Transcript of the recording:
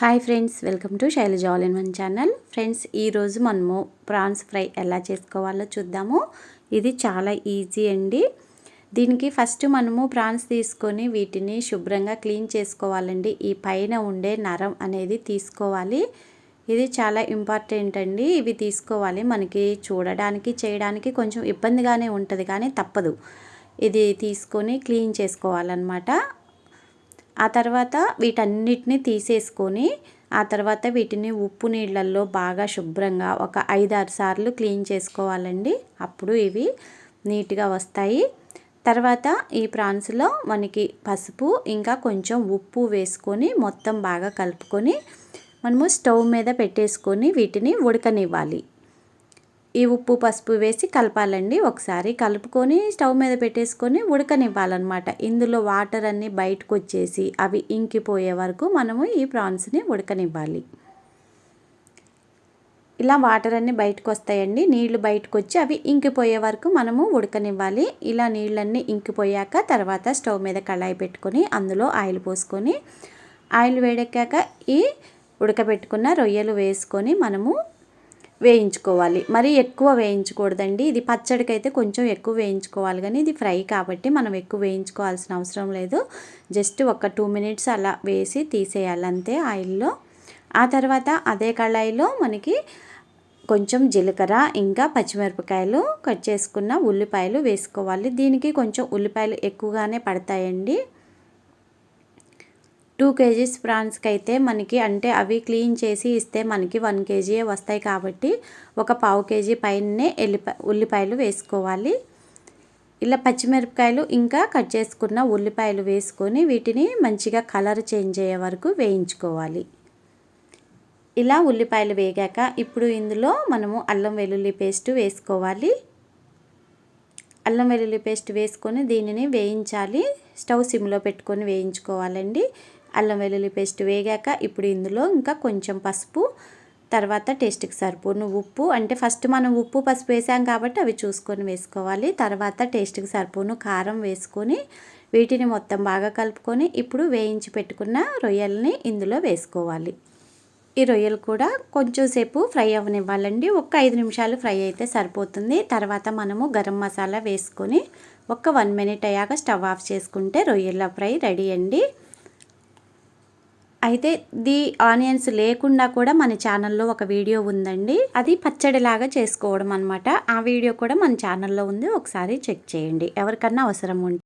Hi friends welcome to Shailaja all in one channel. Friends ఈరోజు మనము prawns fry ఎలా చేసుకోవాలో చూద్దాము. ఇది చాలా ఈజీ అండి. దీనికి ఫస్ట్ మనము ప్రాన్స్ తీసుకొని వీటిని శుభ్రంగా క్లీన్ చేసుకోవాలండి. ఈ పైన ఉండే నరం అనేది తీసుకోవాలి. ఇది చాలా ఇంపార్టెంట్ అండి. ఇవి తీసుకోవాలి. మనకి చూడడానికి చేయడానికి కొంచెం ఇబ్బందిగానే ఉంటుంది కానీ తప్పదు. ఇది తీసుకొని క్లీన్ చేసుకోవాలన్నమాట. ఆ తర్వాత వీటన్నిటిని తీసేసుకొని ఆ తర్వాత వీటిని ఉప్పు నీళ్ళల్లో బాగా శుభ్రంగా ఒక ఐదారు సార్లు క్లీన్ చేసుకోవాలండి. అప్పుడు ఇవి నీట్గా వస్తాయి. తర్వాత ఈ ప్రాన్స్లో మనకి పసుపు ఇంకా కొంచెం ఉప్పు వేసుకొని మొత్తం బాగా కలుపుకొని మనము స్టవ్ మీద పెట్టేసుకొని వీటిని ఉడకనివ్వాలి. ఈ ఉప్పు పసుపు వేసి కలపాలండి. ఒకసారి కలుపుకొని స్టవ్ మీద పెట్టేసుకొని ఉడకనివ్వాలన్నమాట. ఇందులో వాటర్ అన్నీ బయటకు వచ్చేసి అవి ఇంకిపోయే వరకు మనము ఈ ప్రాన్స్ని ఉడకనివ్వాలి. ఇలా వాటర్ అన్నీ బయటకు వస్తాయండి నీళ్ళు బయటకు వచ్చి అవి ఇంకిపోయే వరకు మనము ఉడకనివ్వాలి. ఇలా నీళ్ళన్నీ ఇంకిపోయాక తర్వాత స్టవ్ మీద కళాయి పెట్టుకొని అందులో ఆయిల్ పోసుకొని ఆయిల్ వేడెక్కాక ఈ ఉడకబెట్టుకున్న రొయ్యలు వేసుకొని మనము వేయించుకోవాలి. మరీ ఎక్కువ వేయించకూడదండి. ఇది పచ్చడికి అయితే కొంచెం ఎక్కువ వేయించుకోవాలి కానీ ఇది ఫ్రై కాబట్టి మనం ఎక్కువ వేయించుకోవాల్సిన అవసరం లేదు. జస్ట్ ఒక టూ మినిట్స్ అలా వేసి తీసేయాలి అంతే ఆయిల్లో. ఆ తర్వాత అదే కళాయిలో మనకి కొంచెం జీలకర్ర ఇంకా పచ్చిమిరపకాయలు కట్ చేసుకున్న ఉల్లిపాయలు వేసుకోవాలి. దీనికి కొంచెం ఉల్లిపాయలు ఎక్కువగానే పడతాయండి. టూ కేజీస్ ప్రాన్స్కి అయితే మనకి అంటే అవి క్లీన్ చేసి ఇస్తే మనకి వన్ కేజీ వస్తాయి కాబట్టి ఒక పావు కేజీ పైనే ఎల్లిపాయ ఉల్లిపాయలు వేసుకోవాలి. ఇలా పచ్చిమిరపకాయలు ఇంకా కట్ చేసుకున్న ఉల్లిపాయలు వేసుకొని వీటిని మంచిగా కలర్ చేంజ్ అయ్యే వరకు వేయించుకోవాలి. ఇలా ఉల్లిపాయలు వేగాక ఇప్పుడు ఇందులో మనము అల్లం వెల్లుల్లి పేస్ట్ వేసుకోవాలి. అల్లం వెల్లుల్లి పేస్ట్ వేసుకొని దీనిని వేయించాలి. స్టవ్ సిమ్లో పెట్టుకొని వేయించుకోవాలండి. అల్లం వెల్లుల్లి పేస్ట్ వేగాక ఇప్పుడు ఇందులో ఇంకా కొంచెం పసుపు తర్వాత టేస్ట్కి సరిపోను ఉప్పు. అంటే ఫస్ట్ మనం ఉప్పు పసుపు వేసాం కాబట్టి అవి చూసుకొని వేసుకోవాలి. తర్వాత టేస్ట్కి సరిపోను కారం వేసుకొని వీటిని మొత్తం బాగా కలుపుకొని ఇప్పుడు వేయించి పెట్టుకున్న రొయ్యల్ని ఇందులో వేసుకోవాలి. ఈ రొయ్యలు కూడా కొంచెం సేపు ఫ్రై అవ్వనివ్వాలండి. ఒక ఐదు నిమిషాలు ఫ్రై అయితే సరిపోతుంది. తర్వాత మనము గరం మసాలా వేసుకొని ఒక వన్ మినిట్ అయ్యాక స్టవ్ ఆఫ్ చేసుకుంటే రొయ్యల ఫ్రై రెడీ అండి. అయితే ది ఆనియన్స్ లేకుండా కూడా మన ఛానల్లో ఒక వీడియో ఉందండి. అది పచ్చడిలాగా చేసుకోవడం అనమాట ఆ వీడియో కూడా మన ఛానల్లో ఉంది. ఒకసారి చెక్ చేయండి. ఎవరికన్నా అవసరం ఉంటే.